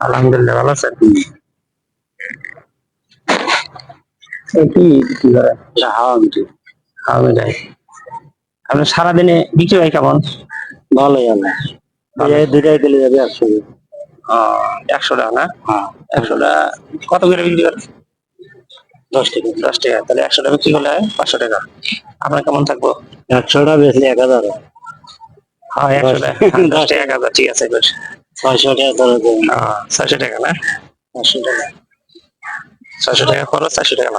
আলহামদুলিল্লাহ ভালো আছেন? কি বিক্রি করেন হাওয়া মিটি হাওয়া মিঠাই। আপনার সারাদিনে বিক্রি হয় কেমন? ভালোই আল্লাহ দুটাই দিলে যাবে একশো একশো টাকা না? হ্যাঁ। একশো টাকা কত করে বিক্রি করেন? দশ টাকা। দশ টাকা তাহলে একশো টাকা বিক্রি করলে পাঁচশো টাকা। আপনার কেমন থাকব? একশোটা বেশি এক হাজার। হ্যাঁ একশো টাকা। হ্যাঁ, দশ টাকা এক হাজার ঠিক আছে বেশ। ছয়শো টাকা ধরে দেবেন ছয়শো টাকা না? টাকা। ছয়শো টাকা খরচ চারশো টাকা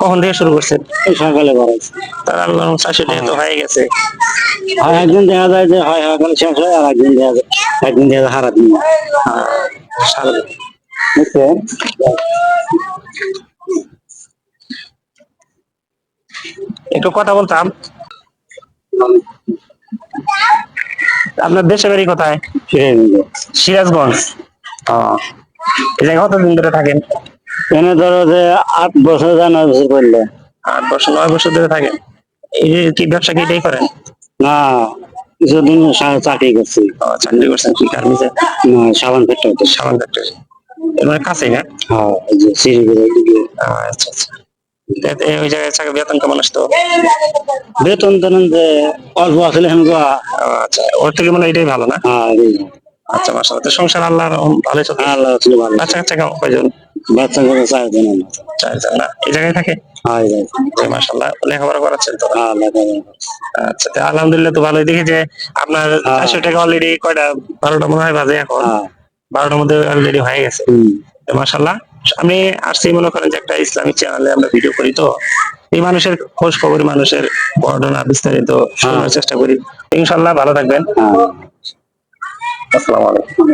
কখন থেকে শুরু করছেন? সকালে বাড়াইছে তার আল্লাহ চারশো টাকা তো হয়ে গেছে। হয় একদিন দেখা যায় যে হয় শেষ হয় আর একদিন দেখা যায় একদিন দেখা যায় দিন বুঝছেন? একটু কথা বলতাম। আপনার দেশে বাড়ি কোথায়? সিরাজগঞ্জ। এই জায়গায় কতদিন ধরে থাকেন? এনে ধরো যে আট বছর যা নয় বছর করলে। আট বছর নয় বছর ধরে থাকেন? এই যে কি ব্যবসা কি এটাই করেন? না কিছুদিন চাকরি করছি। চাকরি করছেন কি না, সাবান ফ্যাক্টরিতে। সাবান ফ্যাক্টরি মানে কাছেই না? হ্যাঁ আচ্ছা আচ্ছা। ওই জায়গায় চাকরি বেতন কেমন আসতো? বেতন যে অল্প আসলে ও, আচ্ছা ওর থেকে মানে এটাই ভালো না? হ্যাঁ। আচ্ছা মাসা তো সংসার আল্লাহ ভালোই চলছে। আল্লাহ আসলে ভালো। বাচ্চা কাচ্চা কেমন? কয়জন? বাচ্চা করে চার চারজন না? এই জায়গায় থাকে? হ্যাঁ মাসাল্লাহ লেখাপড়া করাচ্ছেন তো? হ্যাঁ। আচ্ছা আলহামদুলিল্লাহ তো ভালোই। দেখি যে আপনার হ্যাঁ। চারশো টাকা অলরেডি কয়টা? বারোটা মনে হয় বাজে এখন। হ্যাঁ। বারোটার মধ্যে অলরেডি হয়ে গেছে। মাসাল্লাহ আমি আসছি মনে করেন যে একটা ইসলামিক চ্যানেলে আমরা ভিডিও করি তো এই মানুষের খোঁজ খবর মানুষের বর্ণনা বিস্তারিত শোনার চেষ্টা করি। ইনশাল্লাহ ভালো থাকবেন। হ্যাঁ। আসসালামু আলাইকুম।